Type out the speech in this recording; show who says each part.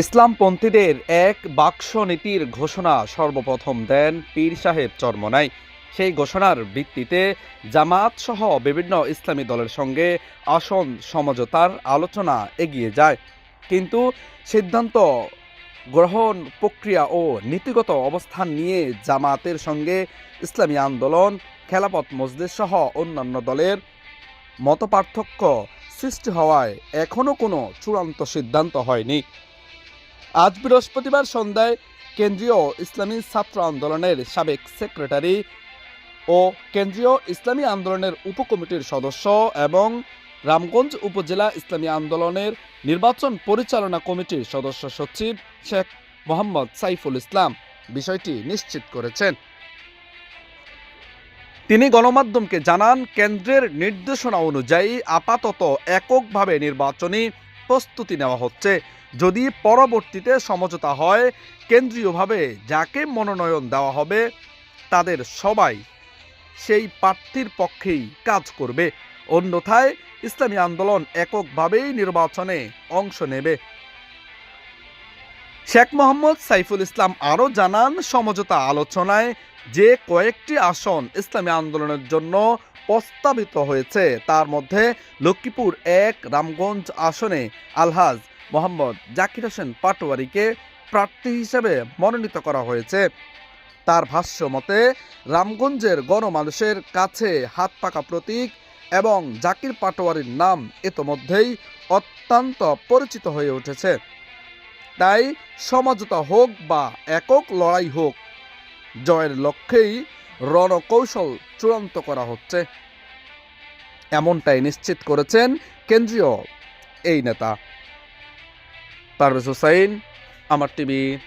Speaker 1: ইসলামপন্থীদের এক বাক্স নীতির ঘোষণা সর্বপ্রথম দেন পীর সাহেব চরমনাই। সেই ঘোষণার ভিত্তিতে জামাত সহ বিভিন্ন ইসলামী দলের সঙ্গে আসন সমঝোতার আলোচনা এগিয়ে যায়। কিন্তু সিদ্ধান্ত গ্রহণ প্রক্রিয়া ও নীতিগত অবস্থান নিয়ে জামাতের সঙ্গে ইসলামী আন্দোলন খেলাপথ মজলিস সহ অন্যান্য দলের মতপার্থক্য সৃষ্টি হওয়ায় এখনও কোনো চূড়ান্ত সিদ্ধান্ত হয়নি। আজ বৃহস্পতিবার সন্ধ্যায় কেন্দ্রীয় ইসলামী ছাত্র আন্দোলনের সাবেক সেক্রেটারি ও কেন্দ্রীয় ইসলামী আন্দোলনের উপকমিটির সদস্য এবং রামগঞ্জ উপজেলা ইসলামী আন্দোলনের নির্বাচন পরিচালনা কমিটির সদস্য সচিব শেখ মোহাম্মদ সাইফুল ইসলাম। বিষয়টি নিশ্চিত করেছেন। তিনি গণমাধ্যমকে জানান, কেন্দ্রের নির্দেশনা অনুযায়ী আপাতত এককভাবে নির্বাচনী প্রস্তুতি নেওয়া হচ্ছে। যদি পরবর্তীতে সমঝোতা হয়, কেন্দ্রীয়ভাবে যাকে মনোনয়ন দেওয়া হবে, তাদের সবাই সেই প্রার্থীর পক্ষেই কাজ করবে। অন্যথায় ইসলামী আন্দোলন এককভাবেই নির্বাচনে অংশ নেবে। শেখ মোহাম্মদ সাইফুল ইসলাম আরও জানান, সমঝোতা আলোচনায় যে কয়েকটি আসন ইসলামী আন্দোলনের জন্য প্রস্তাবিত হয়েছে। তার মধ্যে লক্ষ্মীপুর এক, রামগঞ্জ আসনে আলহাজ মোহাম্মদ জাকির হোসেন পাটোয়ারিকে প্রার্থী হিসেবে মনোনীত করা হয়েছে। তার ভাষ্য মতে, রামগঞ্জের গণমানুষের কাছে হাত পাকা প্রতীক এবং জাকির পাটোয়ারির নাম ইতোমধ্যেই অত্যন্ত পরিচিত হয়ে উঠেছে। তাই সমঝোতা হোক বা একক লড়াই হোক, জয়ের লক্ষ্যেই রণকৌশল চূড়ান্ত করা হচ্ছে। এমনটাই নিশ্চিত করেছেন কেন্দ্রীয় এই নেতা। পারভেজ হুসাইন আমার টিভি।